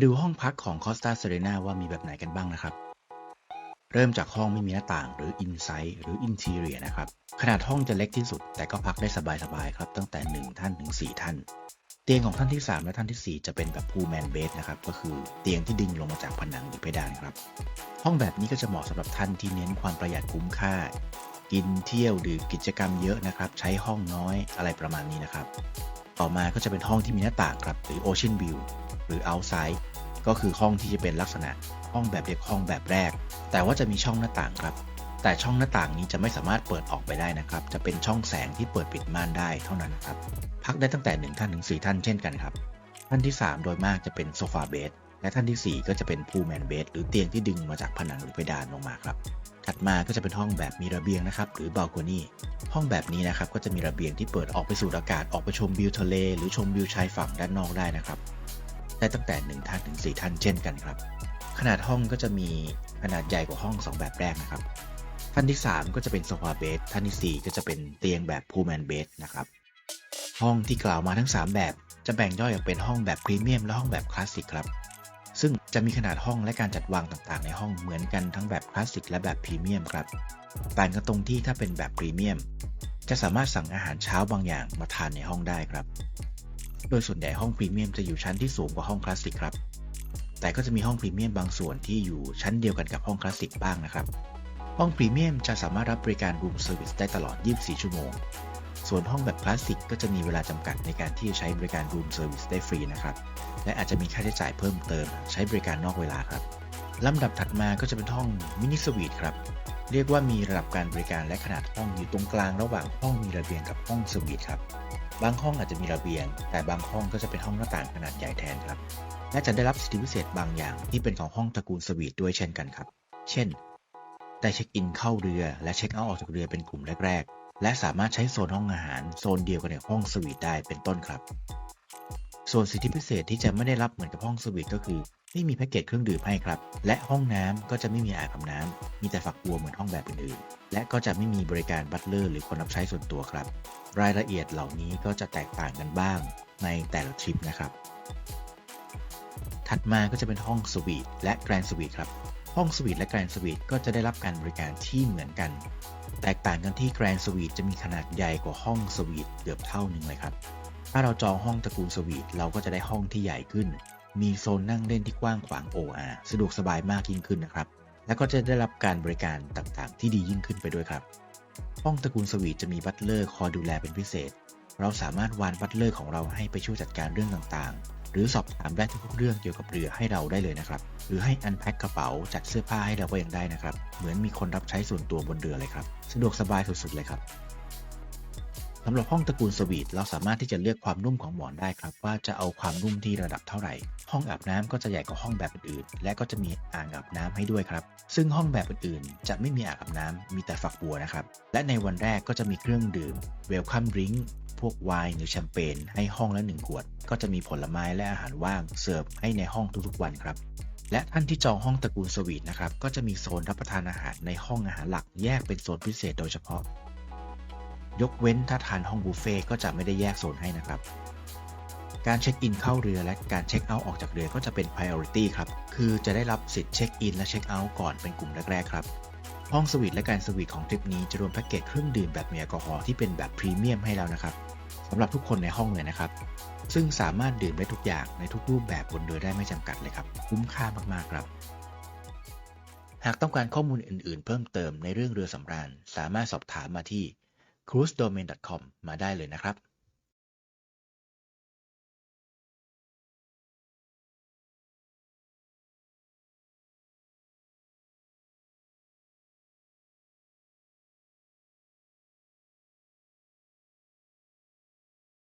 าดูห้องพักของคอสตาเซเรนาว่ามีแบบไหนกันบ้างนะครับ เริ่มจากห้องไม่มีหน้าต่างหรือ inside หรือ interior นะครับ ขนาดห้องจะเล็กที่สุด แต่ก็พักได้สบายๆครับ ตั้งแต่ 1 ท่านถึง 4 ท่าน เตียงของท่านที่ 3 และท่านที่ 4 จะเป็นแบบ pool man bed นะครับ ก็คือเตียงที่ดึงลงมาจากผนังหรือเพดานครับ ห้องแบบนี้ก็จะเหมาะสำหรับท่านที่เน้นความประหยัดคุ้มค่า กินเที่ยวดื่มกิจกรรมเยอะนะครับ ใช้ห้องน้อยอะไรประมาณนี้นะครับ ต่อมาก็จะเป็นห้องที่มีหน้าต่างครับ หรือ ocean view หรือ outside ก็คือห้องที่จะเป็นลักษณะห้องแบบเด็กห้องแบบแรก แต่ว่าจะมีช่องหน้าต่างครับ แต่ช่องหน้าต่างนี้จะไม่สามารถเปิดออกไปได้นะครับ จะเป็นช่องแสงที่เปิดปิดม่านได้เท่านั้นนะครับ พักได้ตั้งแต่ 1 ท่านถึง 4 ท่านเช่นกันครับ ท่านที่ 3 โดยมากจะเป็นโซฟาเบด และท่านที่ 4 ก็จะเป็นพูแมนเบดหรือเตียงที่ดึงมาจากผนังหรือเพดานลงมาครับ ถัดมาก็จะเป็นห้องแบบมีระเบียงนะครับ หรือบาลโคนี่ห้องแบบนี้นะครับก็จะมีระเบียงที่เปิดออกไปสู่อากาศออกไปชมวิวทะเล หรือชมวิวชายฝั่งด้านนอกได้นะครับ ได้ตั้งแต่ 1 ท่านถึง 4 ท่านเช่นกันครับ ขนาดห้องก็จะมีขนาดใหญ่กว่าห้อง 2 แบบแรกนะครับ ท่านที่ 3 ก็จะเป็นโซฟาเบดท่านที่ 4 ก็จะเป็นเตียงแบบพูแมนเบดนะครับ ห้องที่กล่าวมาทั้ง 3 แบบจะแบ่งย่อยออกเป็นห้องแบบพรีเมียมและห้องแบบคลาสสิกครับ ซึ่งจะมีขนาดห้องและการจัดวางต่างๆ ในห้องเหมือนกันทั้งแบบคลาสสิกและแบบพรีเมียมครับต่างกันตรงที่ถ้าเป็นแบบพรีเมียม จะสามารถสั่งอาหารเช้าบางอย่างมาทานในห้องได้ครับ โดยส่วนใหญ่ห้องพรีเมียมจะอยู่ชั้นที่สูงกว่าห้องคลาสสิกครับ แต่ก็จะมีห้องพรีเมียมบางส่วนที่อยู่ชั้นเดียวกันกับห้องคลาสสิกบ้างนะครับ ห้องพรีเมียมจะสามารถรับบริการรูมเซอร์วิสได้ตลอด 24 ชั่วโมง ส่วนห้องแบบคลาสสิกก็จะมีเวลาจำกัดในการที่จะใช้บริการรูมเซอร์วิสได้ฟรีนะครับ และอาจจะมีค่าใช้จ่ายเพิ่มเติม ใช้บริการนอกเวลาครับลำดับถัดมาก็จะเป็นห้องมินิสวีทครับ เรียกว่ามีระดับการบริการและขนาดห้องอยู่ตรงกลางระหว่างห้องมีระเบียงกับห้องสวีทครับ บางห้องอาจจะมีระเบียง แต่บางห้องก็จะเป็นห้องหน้าต่างขนาดใหญ่แทนครับ และจะได้รับสิทธิพิเศษบางอย่างที่เป็นของห้องตระกูลสวีทด้วยเช่นกันครับ เช่น ได้เช็คอินเข้าเรือและเช็คเอาท์ออกจากเรือเป็นกลุ่มแรกๆ และสามารถใช้โซนห้องอาหารโซนเดียวกันในห้องสวีทได้เป็นต้นครับ ส่วนสิทธิพิเศษที่จะไม่ได้รับเหมือนกับห้องสวีทก็คือ ไม่มีแพ็กเกจเครื่องดื่มให้ครับ และห้องน้ำก็จะไม่มีอ่างอาบน้ำมีแต่ฝักบัวเหมือนห้องแบบอื่นๆ และก็จะไม่มีบริการบัตเลอร์หรือคนรับใช้ส่วนตัวครับ รายละเอียดเหล่านี้ก็จะแตกต่างกันบ้างในแต่ละทริปนะครับ ถัดมาก็จะเป็นห้องสวีทและแกรนด์สวีทครับ ห้องสวีทและแกรนด์สวีทก็จะได้รับการบริการที่เหมือนกัน แตกต่างกันที่แกรนด์สวีทจะมีขนาดใหญ่กว่าห้องสวีทเกือบเท่าหนึ่งเลยครับ ถ้าเราจองห้องตระกูลสวีทเราก็จะได้ห้องที่ใหญ่ขึ้น มีโซนนั่งเล่นที่กว้างขวาง OR สะดวกสบายมากยิ่งขึ้นนะครับ และก็จะได้รับการบริการต่างๆ ที่ดียิ่งขึ้นไปด้วยครับ ห้องตระกูลสวีทจะมีบัตเลอร์คอยดูแลเป็นพิเศษ เราสามารถวานบัตเลอร์ของเราให้ไปช่วยจัดการเรื่องต่างๆ หรือสอบถามได้ทุกเรื่องเกี่ยวกับเรือให้เราได้เลยนะครับ หรือให้อันแพ็คกระเป๋าจัดเสื้อผ้าให้เราก็ยังได้นะครับ เหมือนมีคนรับใช้ส่วนตัวบนเรือเลยครับ สะดวกสบายสุดๆเลยครับสำหรับห้องตระกูลสวีทเราสามารถที่จะเลือกความนุ่มของหมอนได้ครับ ว่าจะเอาความนุ่มที่ระดับเท่าไหร่ ห้องอาบน้ำก็จะใหญ่กว่าห้องแบบอื่นๆและก็จะมีอ่างอาบน้ำให้ด้วยครับ ซึ่งห้องแบบอื่นๆ จะไม่มีอ่างอาบน้ำมีแต่ฝักบัวนะครับ และในวันแรกก็จะมีเครื่องดื่มเวลคัมดริงก์ พวกไวน์หรือแชมเปญให้ห้องละหนึ่งขวด ก็จะมีผลไม้และอาหารว่างเสิร์ฟให้ในห้องทุกๆวันครับ และท่านที่จองห้องตระกูลสวีทนะครับก็จะมีโซนรับประทานอาหารในห้องอาหารหลักแยกเป็นโซนพิเศษโดยเฉพาะ ยกเว้นถ้าทานห้องบุฟเฟ่ก็จะไม่ได้แยกโซนให้นะครับการเช็คอินเข้าเรือและการเช็คเอาท์ออกจากเรือก็จะเป็น priority ครับ คือจะได้รับสิทธิ์เช็คอินและเช็คเอาท์ก่อนเป็นกลุ่มแรกๆครับ ห้องสวีทและการสวีทของทริปนี้จะรวมแพ็กเกจเครื่องดื่มแบบมีแอลกอฮอล์ที่เป็นแบบพรีเมียมให้แล้วนะครับสำหรับทุกคนในห้องเลยนะครับ ซึ่งสามารถดื่มได้ทุกอย่างในทุกรูปแบบบนเรือได้ไม่จำกัดเลยครับ คุ้มค่ามากๆครับ หากต้องการข้อมูลอื่นๆ เพิ่มเติมในเรื่องเรือสำราญ สามารถสอบถามมาที่ cruisedomain.com มาได้เลยนะครับ